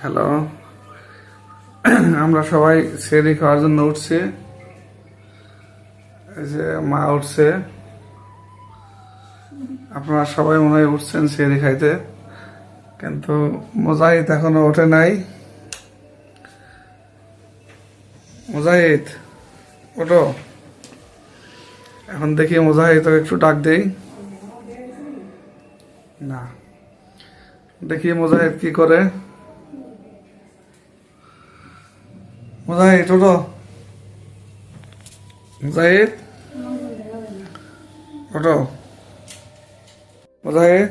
Hello আমরা সবাই সেরি খাওয়ার জন্য উঠছি। যে মা উঠছে। আপনারা সবাই মনে হয় উঠছেন সেরি খাইতে, কিন্তু মোজাহিদ এখনও ওঠে নাই। মোজাহিদ, ওঠো। এখন দেখি মোজাহিদ একটু ডাক দেই। না। দেখি মোজাহিদ কি করে। মুজাহিদ ওঠো মুজাহিদ ওঠো মুজাহিদ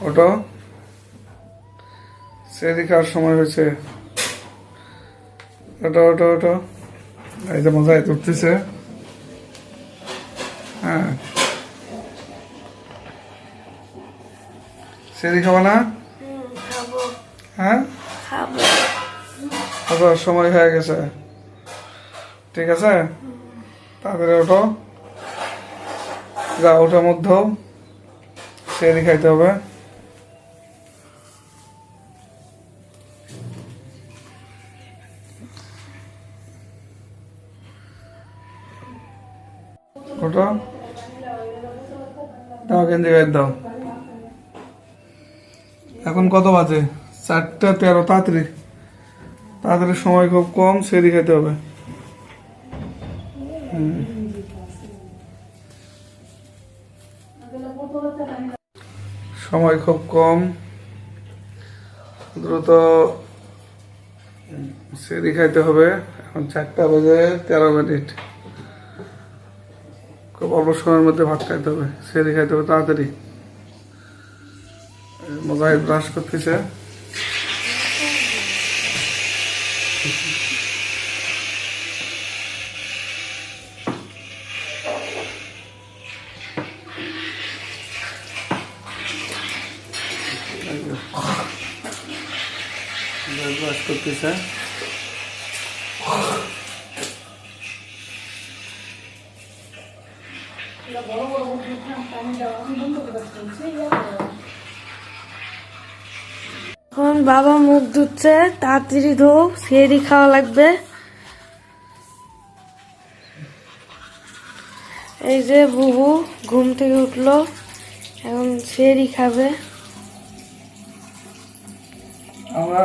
ওঠো সেদি খাওয়ার সময় হয়েছে ওটো ওটো ওটো এই যে মুজাহিদ উঠতেছে হ্যাঁ সেদি খাওয়া না খাব হ্যাঁ খাব সময় হয়ে গেছে। ঠিক আছে? তাড়াতাড়ি ওঠো। যা ওঠার মধ্যেও সেরি খাইতে হবে। দাও। এখন কত বাজে? চারটা তেরো, তাড়াতাড়ি। তাড়াতাড়ি সময় খুব কম, সেরি খেতে হবে। সময় খুব কম। দ্রুত সেরি খাইতে হবে। এখন চারটা বাজে, তেরো মিনিট। খুব অল্প সময়ের মধ্যে ভাত খাইতে হবে, সেরি খাইতে হবে তাড়াতাড়ি। মোজাহিদ ব্রাশ করতেছে। ব্রাশ করতেছে এখন বাবা মুখ ধুচ্ছে তাড়াতাড়ি ধো সেরি খাওয়া লাগবে। এই যে বুবু ঘুম থেকে উঠল এখন সেরি খাবে। আমরা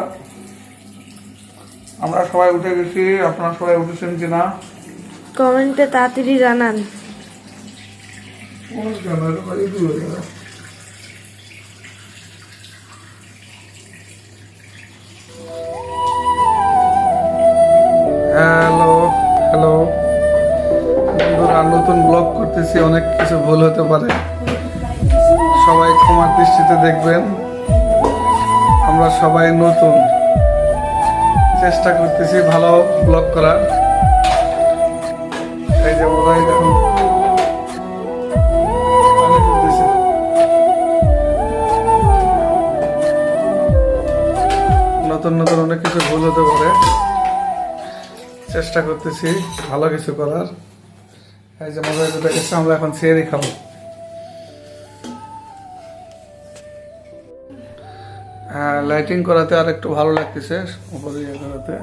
আমরা সবাই উঠে গেছি আপনারা সবাই উঠেছেন কিনা? কমেন্টে তাড়াতাড়ি জানান। নতুন ব্লগ করতেছি, অনেক কিছু ভুল হতে পারে। সবাই ক্ষমার দৃষ্টিতে দেখবেন। আমরা সবাই নতুন। চেষ্টা করতেছি ভালো ব্লগ করার। এই যে এখন। পানি নতুন নতুন অনেক কিছু ভুল হতে পারে। চেষ্টা করতেছি ভালো কিছু করার। এই যে মজা গেছে আমরা এখন সিয়ারি খাব। হ্যাঁ লাইটিং করাতে আর একটু ভালো লাগতেছে, উপরে ইয়ে করাতে।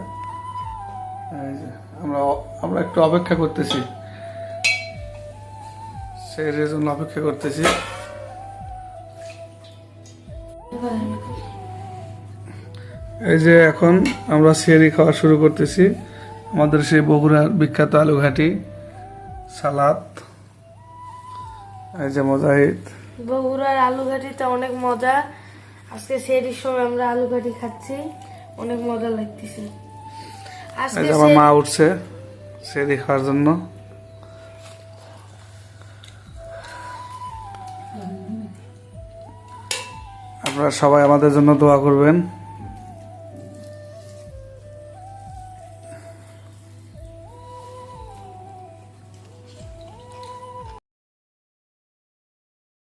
আমরা আমরা একটু অপেক্ষা করতেছি। সেই জন্য অপেক্ষা করতেছি। এই যে এখন আমরা সিয়ারি খাওয়া শুরু করতেছি। আমাদের সেই বগুড়ার বিখ্যাত আলু ঘাটি সালাদ এই যে মজাহিদ। বগুড়ার আলু ঘাটিতে অনেক মজা। আজকে সেরির সময় আমরা আলু ঘাটি খাচ্ছি। অনেক মজা লাগতেছে। আজকে আমার মা উঠছে সিয়ারি খাওয়ার জন্য। আপনারা সবাই আমাদের জন্য দোয়া করবেন।